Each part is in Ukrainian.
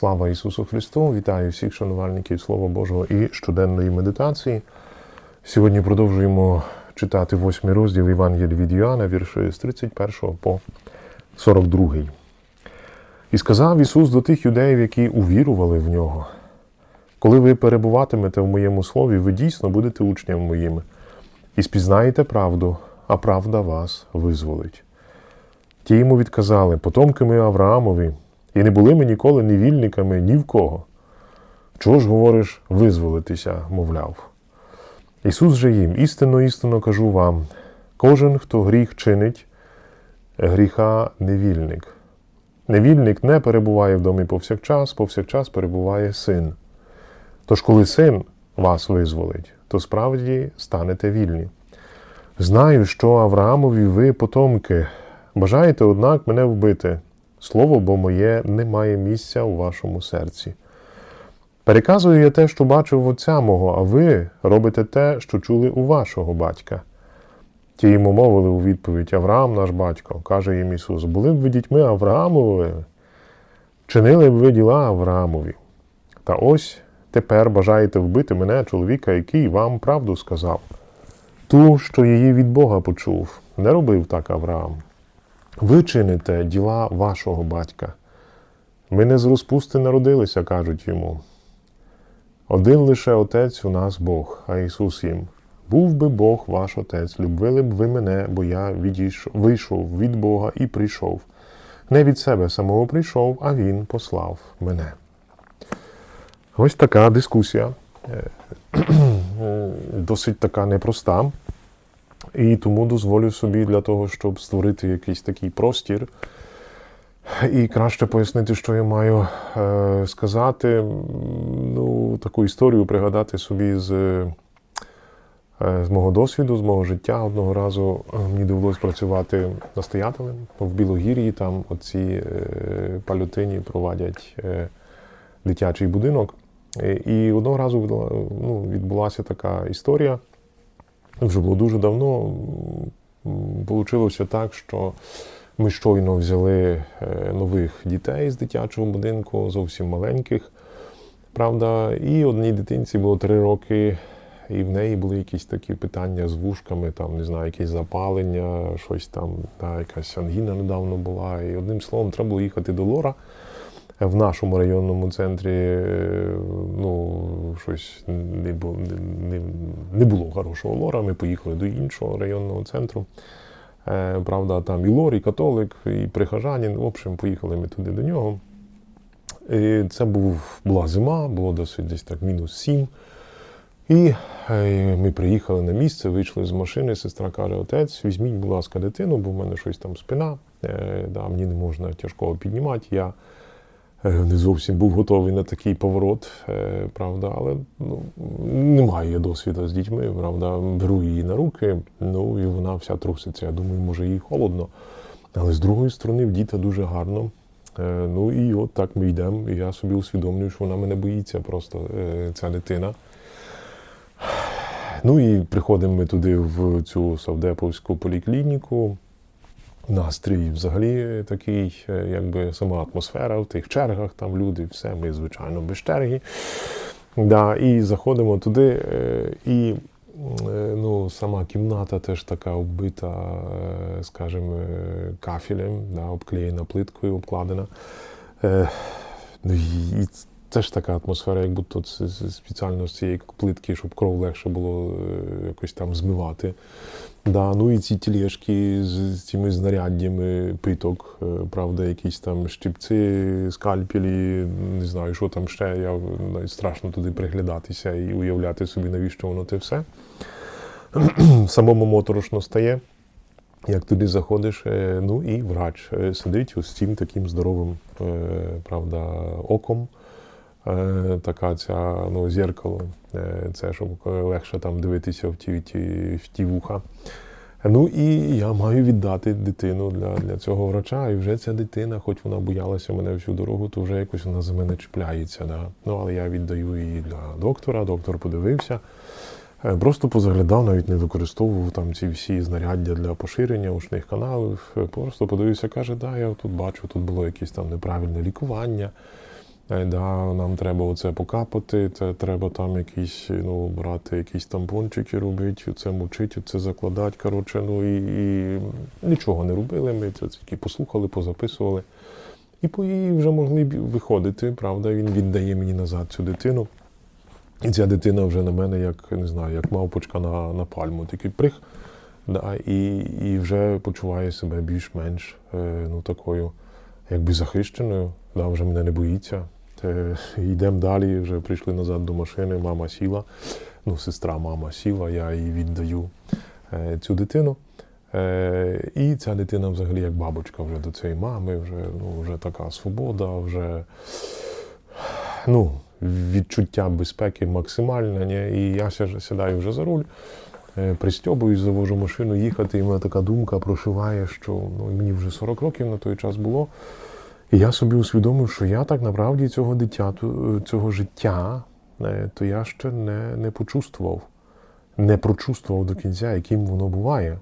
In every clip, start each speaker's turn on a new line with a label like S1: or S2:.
S1: Слава Ісусу Христу! Вітаю всіх шанувальників Слова Божого і щоденної медитації. Сьогодні продовжуємо читати восьмий розділ Євангелія від Йоанна, вірші з 31 по 42. І сказав Ісус до тих юдеїв, які увірували в нього. Коли ви перебуватимете в моєму слові, ви дійсно будете учнями моїми, і спізнаєте правду, а правда вас визволить. Ті йому відказали, потомки ми Авраамові, і не були ми ніколи ні вільниками ні в кого. Чого ж говориш визволитися, мовляв? Ісус же їм, істинно, істинно кажу вам: кожен, хто гріх чинить, гріха невільник. Невільник не перебуває в домі повсякчас, повсякчас перебуває син. Тож, коли син вас визволить, то справді станете вільні. Знаю, що Авраамові ви потомки, бажаєте, однак, мене вбити. Слово бо моє не має місця у вашому серці. Переказую я те, що бачив в отця мого, а ви робите те, що чули у вашого батька. Ті йому мовили у відповідь Авраам наш батько, каже їм Ісус, були б ви дітьми Авраамовими, чинили б ви діла Авраамові. Та ось тепер бажаєте вбити мене, чоловіка, який вам правду сказав. Ту, що її від Бога почув, не робив так Авраам. Ви чините діла вашого батька. Ми не з розпусти народилися, кажуть йому. Один лише Отець у нас Бог, а Ісус їм. Був би Бог ваш Отець, любили б ви мене, бо я відійшов, вийшов від Бога і прийшов. Не від себе самого прийшов, а Він послав мене. Ось така дискусія. Е, Досить така непроста. І тому дозволю собі для того, щоб створити якийсь такий простір і краще пояснити, що я маю е, сказати. Ну, таку історію пригадати собі з, е, з мого досвіду, з мого життя. Одного разу мені довелося працювати настоятелем в Білогір'ї. Там оці е, палютині проводять е, дитячий будинок. І одного разу ну, відбулася така історія. Вже було дуже давно. Получилося так, що ми щойно взяли нових дітей з дитячого будинку, зовсім маленьких. Правда, і одній дитинці було три роки, і в неї були якісь такі питання з вушками, там, не знаю, якесь запалення, щось там, та, якась ангіна недавно була. І одним словом, треба було їхати до Лора. В нашому районному центрі ну, щось не було, не, не було хорошого лора. Ми поїхали до іншого районного центру. Правда, там і лор, і католик, і прихожанин. В общем, поїхали ми туди до нього. І Це був, була зима, було досить десь так мінус сім. І ми приїхали на місце, вийшли з машини. Сестра каже: Отець, візьміть, будь ласка, дитину, бо в мене щось там спина. Да, Мені не можна тяжкого піднімати. Я не зовсім був готовий на такий поворот, правда, але ну, немає досвіду з дітьми, правда, беру її на руки, ну і вона вся труситься. Я думаю, може їй холодно. Але з другої сторони, в діта дуже гарно. Ну і от так ми йдемо, і я собі усвідомлюю, що вона мене боїться просто, ця дитина. Ну і приходимо ми туди в цю Савдеповську поліклініку. Настрій взагалі такий, якби сама атмосфера в тих чергах, там люди, все, ми, звичайно, без черги. Да, І заходимо туди, і ну, сама кімната теж така оббита, скажімо, кафелем, да, обклеєна плиткою, обкладена. Ну, і це ж така атмосфера, як будто це спеціально з цієї плитки, щоб кров легше було якось там змивати. Да, Ну і ці тілешки з цими знаряддями питок, правда, якісь там щипці, скальпелі, не знаю, що там ще. Я навіть страшно туди приглядатися і уявляти собі, навіщо воно те все. Самому моторошно стає. Як туди заходиш, ну і врач сидить ось цим таким здоровим правда, оком. Така ця ну, зеркало, це щоб легше там дивитися в ті, ті, в ті вуха. Ну і я маю віддати дитину для для цього врача. І вже ця дитина, хоч вона боялася мене всю дорогу, то вже якось вона за мене чіпляється. Да? Ну, але я віддаю її для доктора. Доктор подивився. Просто позаглядав, навіть не використовував там ці всі знаряддя для поширення ушних каналів. Просто подивився, каже, да, я тут бачу, тут було якесь там неправильне лікування. Да, нам треба оце покапати, це треба там якісь, ну, брати якісь тампончики робити, це мочити, це закладати. Коротше, ну і, і нічого не робили. Ми це тільки послухали, позаписували. І по її вже могли б виходити, правда, він віддає мені назад цю дитину. І ця дитина вже на мене, як не знаю, як мавпочка на, на пальму, такий прих. Да, і, і вже почуває себе більш-менш е, ну, такою, якби захищеною. Да, вже мене не боїться. Те, йдемо далі, вже прийшли назад до машини, мама сіла, ну, сестра, мама сіла, я їй віддаю е, цю дитину. Е, і ця дитина взагалі як бабочка вже до цієї мами, вже, ну, вже така свобода, вже ну, відчуття безпеки максимальне. Ні? І я сідаю вже за руль, е, пристьобуюсь, завожу машину їхати, і в мене така думка прошиває, що ну, мені вже 40 років на той час було. І я собі усвідомив, що я так направді цього дитя, цього життя, е, то я ще не, не почувствував, не прочувствував до кінця, яким воно буває.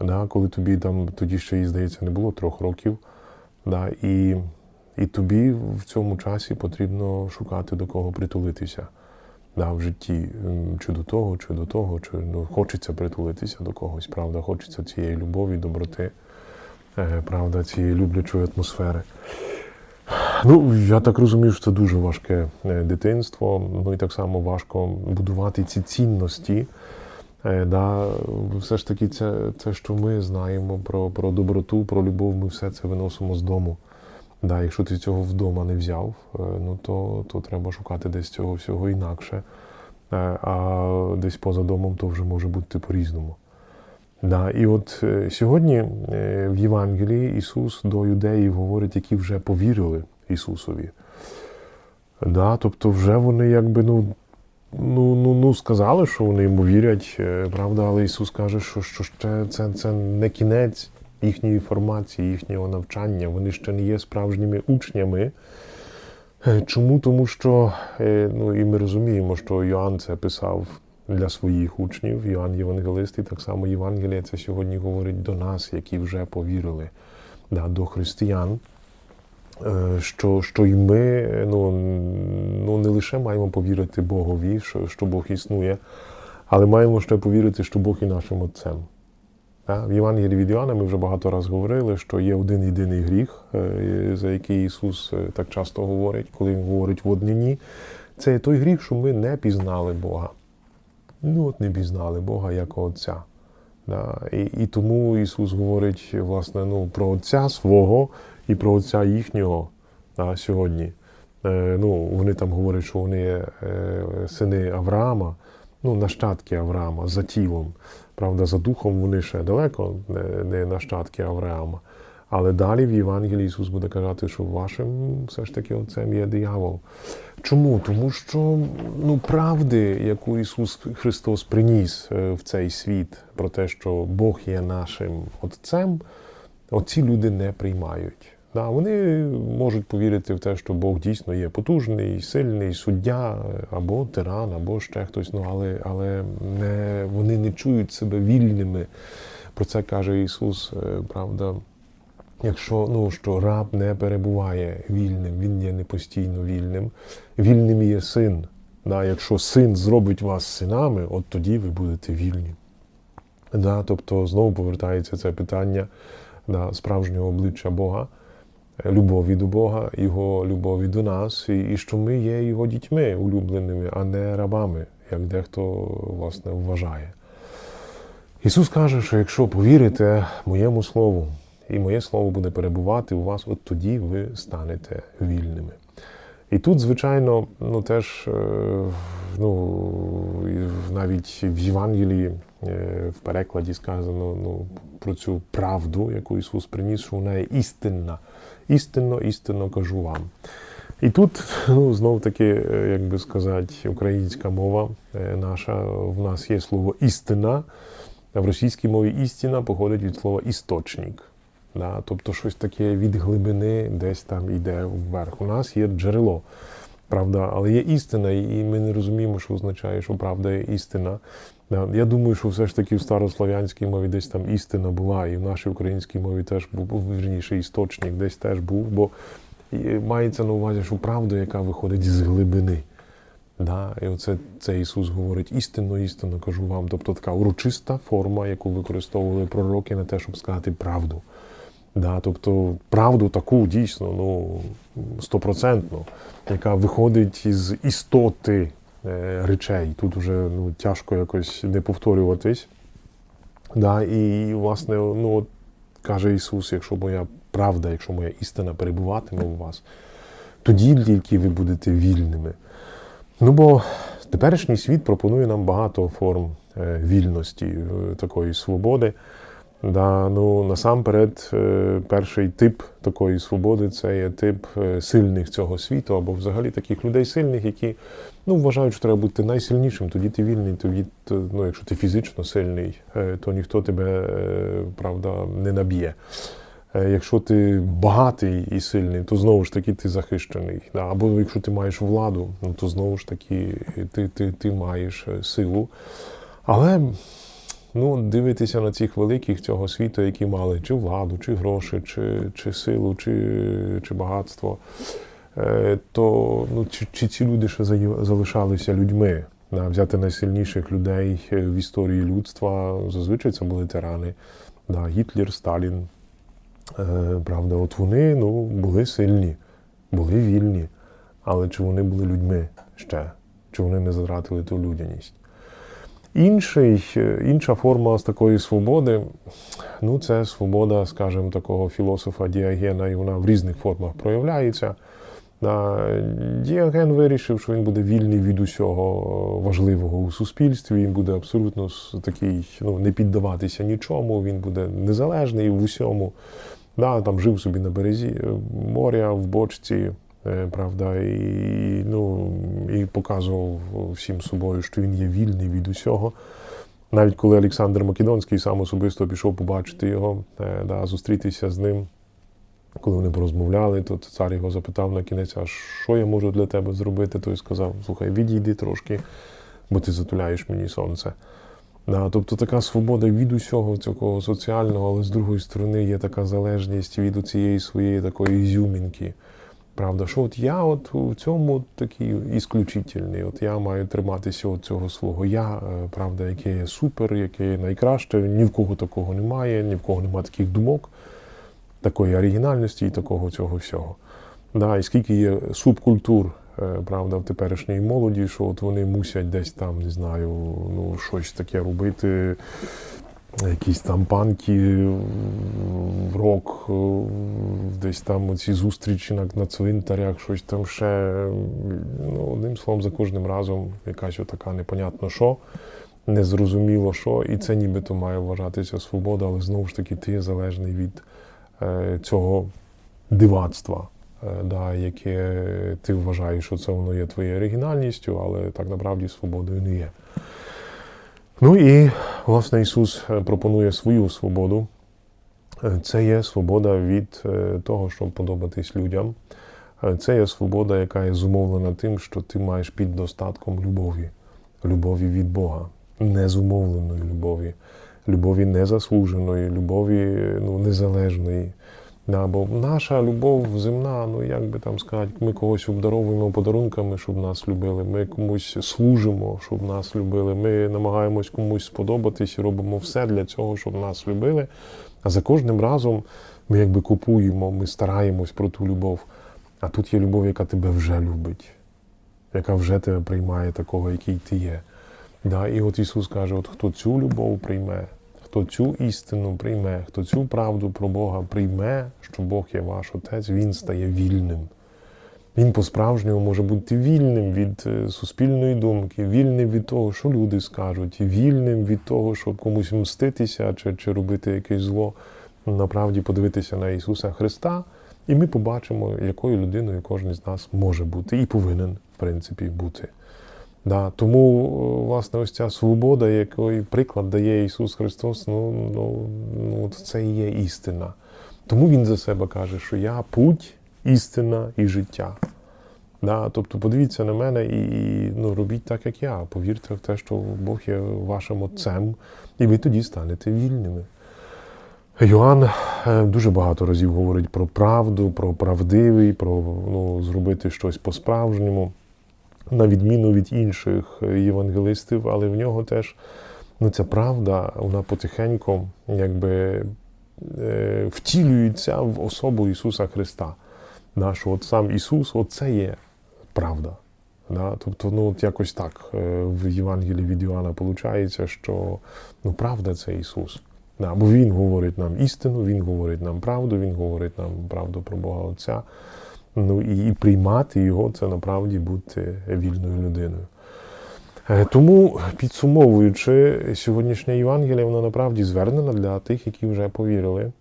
S1: Да, коли тобі там тоді ще їй, здається, не було трьох років. Да, і, і тобі в цьому часі потрібно шукати до кого притулитися да, в житті. Чи до того, чи до того, чи ну, хочеться притулитися до когось, правда, хочеться цієї любові, доброти, правда, цієї люблячої атмосфери. Ну, я так розумію, що це дуже важке е, дитинство. Ну і так само важко будувати ці цінності. Е, Да, все ж таки, це, це що ми знаємо про, про доброту, про любов, ми все це виносимо з дому. Да, якщо ти цього вдома не взяв, е, ну то, то треба шукати десь цього всього інакше. Е, А десь поза домом то вже може бути по-різному. Да, і от е, сьогодні е, в Євангелії Ісус до юдеїв говорить, які вже повірили Ісусові. Да, тобто вже вони якби ну, ну, ну, ну сказали, що вони йому вірять, е, правда, але Ісус каже, що, що ще це, це не кінець їхньої формації, їхнього навчання. Вони ще не є справжніми учнями. Чому? Тому що ну, і ми розуміємо, що Йоанн це писав для своїх учнів, Йоанн Євангелист, і так само Євангелія це сьогодні говорить до нас, які вже повірили, да, до християн. Е, Що, що і ми ну, ну, не лише маємо повірити Богові, що, що Бог існує, але маємо ще повірити, що Бог є нашим Отцем. Да? В Євангелії від Іоанна ми вже багато разів говорили, що є один єдиний гріх, е, за який Ісус е, так часто говорить, коли Він говорить в однині. Це той гріх, що ми не пізнали Бога. Ну, от не пізнали Бога як Отця. Да? І, і тому Ісус говорить власне ну, про Отця свого і про Отця їхнього да, сьогодні. Е, ну, вони там говорять, що вони е, сини Авраама, ну, нащадки Авраама за тілом. Правда, за духом вони ще далеко не, не нащадки Авраама. Але далі в Євангелії Ісус буде казати, що вашим все ж таки отцем є диявол. Чому? Тому що ну, правди, яку Ісус Христос приніс в цей світ, про те, що Бог є нашим Отцем, оці люди не приймають. Да, вони можуть повірити в те, що Бог дійсно є потужний, сильний суддя, або тиран, або ще хтось, ну, але, але не, вони не чують себе вільними. Про це каже Ісус, правда. Якщо ну, що раб не перебуває вільним, він є не постійно вільним, вільним є син. Да, якщо син зробить вас синами, от тоді ви будете вільні. Да, тобто знову повертається це питання да, справжнього обличчя Бога, любові до Бога, Його любові до нас, і, і що ми є його дітьми улюбленими, а не рабами, як дехто власне вважає. Ісус каже, що якщо повірите моєму слову, і моє слово буде перебувати у вас, от тоді ви станете вільними. І тут, звичайно, ну теж е, ну, навіть в Євангелії е, в перекладі сказано ну, про цю правду, яку Ісус приніс, що вона є істинна. Істинно, істинно кажу вам. І тут ну, знов таки, е, як би сказати, українська мова наша, в нас є слово істина, а в російській мові істина походить від слова істочник. Да? Тобто щось таке від глибини десь там йде вверх. У нас є джерело, правда, але є істина, і ми не розуміємо, що означає, що правда є істина. Да? Я думаю, що все ж таки в старослов'янській мові десь там істина була, і в нашій українській мові теж був, вірніше, істочник десь теж був, бо мається на увазі, що правда, яка виходить з глибини. Да? І оце це Ісус говорить істинно, істинно кажу вам. Тобто така урочиста форма, яку використовували пророки на те, щоб сказати правду. Да? Тобто правду таку дійсно, ну, стопроцентну, яка виходить із істоти е, речей. Тут вже ну, тяжко якось не повторюватись. Да? І, власне, ну, от, каже Ісус, якщо моя правда, якщо моя істина перебуватиме у вас, тоді тільки ви будете вільними. Ну бо теперішній світ пропонує нам багато форм е, вільності, е, такої свободи. Да, ну, насамперед, е, перший тип такої свободи це є тип е, сильних цього світу, або взагалі таких людей сильних, які ну, вважають, що треба бути найсильнішим, тоді ти вільний, тоді, ну, якщо ти фізично сильний, е, то ніхто тебе правда, не наб'є. Якщо ти багатий і сильний, то знову ж таки ти захищений. Да? Або якщо ти маєш владу, ну, то знову ж таки ти, ти, ти маєш силу. Але ну, дивитися на цих великих цього світу, які мали чи владу, чи гроші, чи, чи силу, чи, чи багатство, е, то ну, чи, чи ці люди ще залишалися людьми? Да? Взяти найсильніших людей е, в історії людства, зазвичай це були тирани. Да? Гітлер, Сталін. Е, Правда, от вони ну, були сильні, були вільні, але чи вони були людьми ще? Чи вони не затратили ту людяність? Інший, е, інша форма такої свободи, ну це свобода, скажімо, такого філософа Діагена, і вона в різних формах проявляється. Діаген вирішив, що він буде вільний від усього важливого у суспільстві, він буде абсолютно такий, ну, не піддаватися нічому, він буде незалежний в усьому. Да, там жив собі на березі е, моря, в бочці, е, правда, і, ну, і показував всім собою, що він є вільний від усього. Навіть коли Олександр Македонський сам особисто пішов побачити його, е, да, зустрітися з ним, коли вони порозмовляли, то цар його запитав на кінець, а що я можу для тебе зробити? Той сказав: слухай, відійди трошки, бо ти затуляєш мені сонце. Да, тобто така свобода від усього цього соціального, але з другої сторони є така залежність від цієї своєї такої ізюмінки. Правда, що от я от у цьому такий ісключительний, от я маю триматися от цього свого я, е, правда, яке є супер, яке є найкраще, ні в кого такого немає, ні в кого немає таких думок, такої оригінальності і такого цього всього. Да, і скільки є субкультур, е, правда, в теперішній молоді, що от вони мусять десь там, не знаю, ну, щось таке робити, якісь там панки, рок, е, десь там ці зустрічі на, на цвинтарях, щось там ще. Ну, одним словом, за кожним разом якась отака непонятно що, незрозуміло що, і це нібито має вважатися свобода, але знову ж таки ти залежний від е, цього дивацтва, е, да, яке ти вважаєш, що це воно є твоєю оригінальністю, але так направді свободою не є. Ну і власне Ісус е, пропонує свою свободу. Е, Це є свобода від е, того, щоб подобатись людям. Це є свобода, яка є зумовлена тим, що ти маєш під достатком любові, любові від Бога, незумовленої любові, любові незаслуженої, любові ну, незалежної. Да, бо наша любов земна, ну як би там сказати, ми когось обдаровуємо подарунками, щоб нас любили. Ми комусь служимо, щоб нас любили. Ми намагаємось комусь сподобатись і робимо все для цього, щоб нас любили. А за кожним разом ми якби купуємо, ми стараємось про ту любов. А тут є любов, яка тебе вже любить, яка вже тебе приймає такого, який ти є. Да, і от Ісус каже: от хто цю любов прийме, хто цю істину прийме, хто цю правду про Бога прийме, що Бог є ваш Отець, він стає вільним. Він по-справжньому може бути вільним від е, суспільної думки, вільним від того, що люди скажуть, вільним від того, щоб комусь мститися чи, чи робити якесь зло. Направді подивитися на Ісуса Христа, і ми побачимо, якою людиною кожен з нас може бути і повинен, в принципі, бути. Да, тому, е, власне, ось ця свобода, який приклад дає Ісус Христос, ну, ну, ну це і є істина. Тому Він за себе каже, що я путь, істина і життя. Да, тобто подивіться на мене і, і ну, робіть так, як я. Повірте в те, що Бог є вашим Отцем, і ви тоді станете вільними. Йоанн е, дуже багато разів говорить про правду, про правдивий, про ну, зробити щось по-справжньому, на відміну від інших е, євангелистів, але в нього теж ну, ця правда, вона потихеньку якби е, втілюється в особу Ісуса Христа. Да, що от сам Ісус, оце є правда. Да? Тобто, ну от якось так е, в Євангелії від Іоанна виходить, що ну, правда це Ісус. Да, бо Він говорить нам істину, Він говорить нам правду, Він говорить нам правду про Бога Отця. Ну і, приймати його це направді бути вільною людиною. Е, Тому, підсумовуючи, сьогоднішня Євангелія, вона направді звернена для тих, які вже повірили.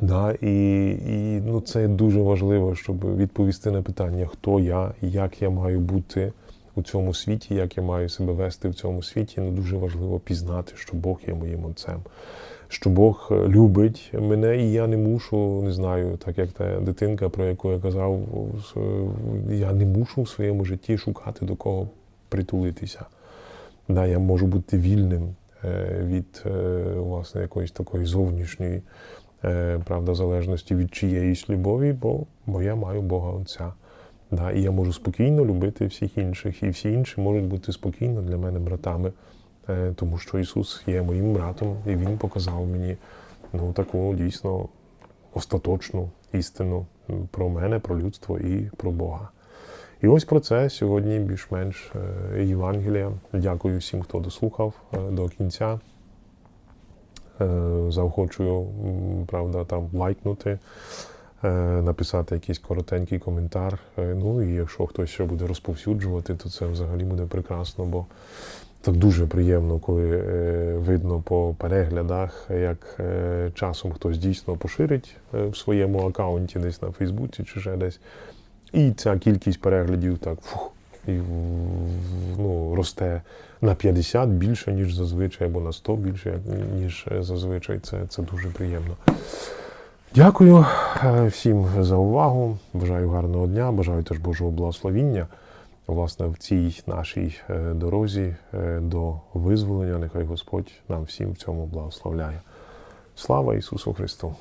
S1: Да, і і ну, це дуже важливо, щоб відповісти на питання, хто я, як я маю бути у цьому світі, як я маю себе вести в цьому світі. Ну, дуже важливо пізнати, що Бог є моїм отцем, що Бог е, любить мене, і я не мушу, не знаю, так як та дитинка, про яку я казав, я не мушу в своєму житті шукати до кого притулитися. Да, я можу бути вільним е, від е, власне якоїсь такої зовнішньої правда, залежності від чиєїсь любові, бо, бо я маю Бога Отця. Да, і я можу спокійно любити всіх інших, і всі інші можуть бути спокійно для мене братами, тому що Ісус є моїм братом, і Він показав мені ну, таку дійсно остаточну істину про мене, про людство і про Бога. І ось про це сьогодні більш-менш е, Євангелія. Дякую всім, хто дослухав е, до кінця. Е, Заохочую, правда, там лайкнути, е, написати якийсь коротенький коментар. Е, Ну і якщо хтось ще буде розповсюджувати, то це взагалі буде прекрасно, бо так дуже приємно, коли е, видно по переглядах, як е, часом хтось дійсно поширить е, в своєму аккаунті, десь на Фейсбуці чи ще десь. І ця кількість переглядів так фух, і, ну, росте на 50 більше, ніж зазвичай, або на 100 більше, ніж зазвичай. Це, це дуже приємно. Дякую всім за увагу. Бажаю гарного дня, бажаю теж Божого благословіння. Власне, в цій нашій е, дорозі е, до визволення. Нехай Господь нам всім в цьому благословляє. Слава Ісусу Христу!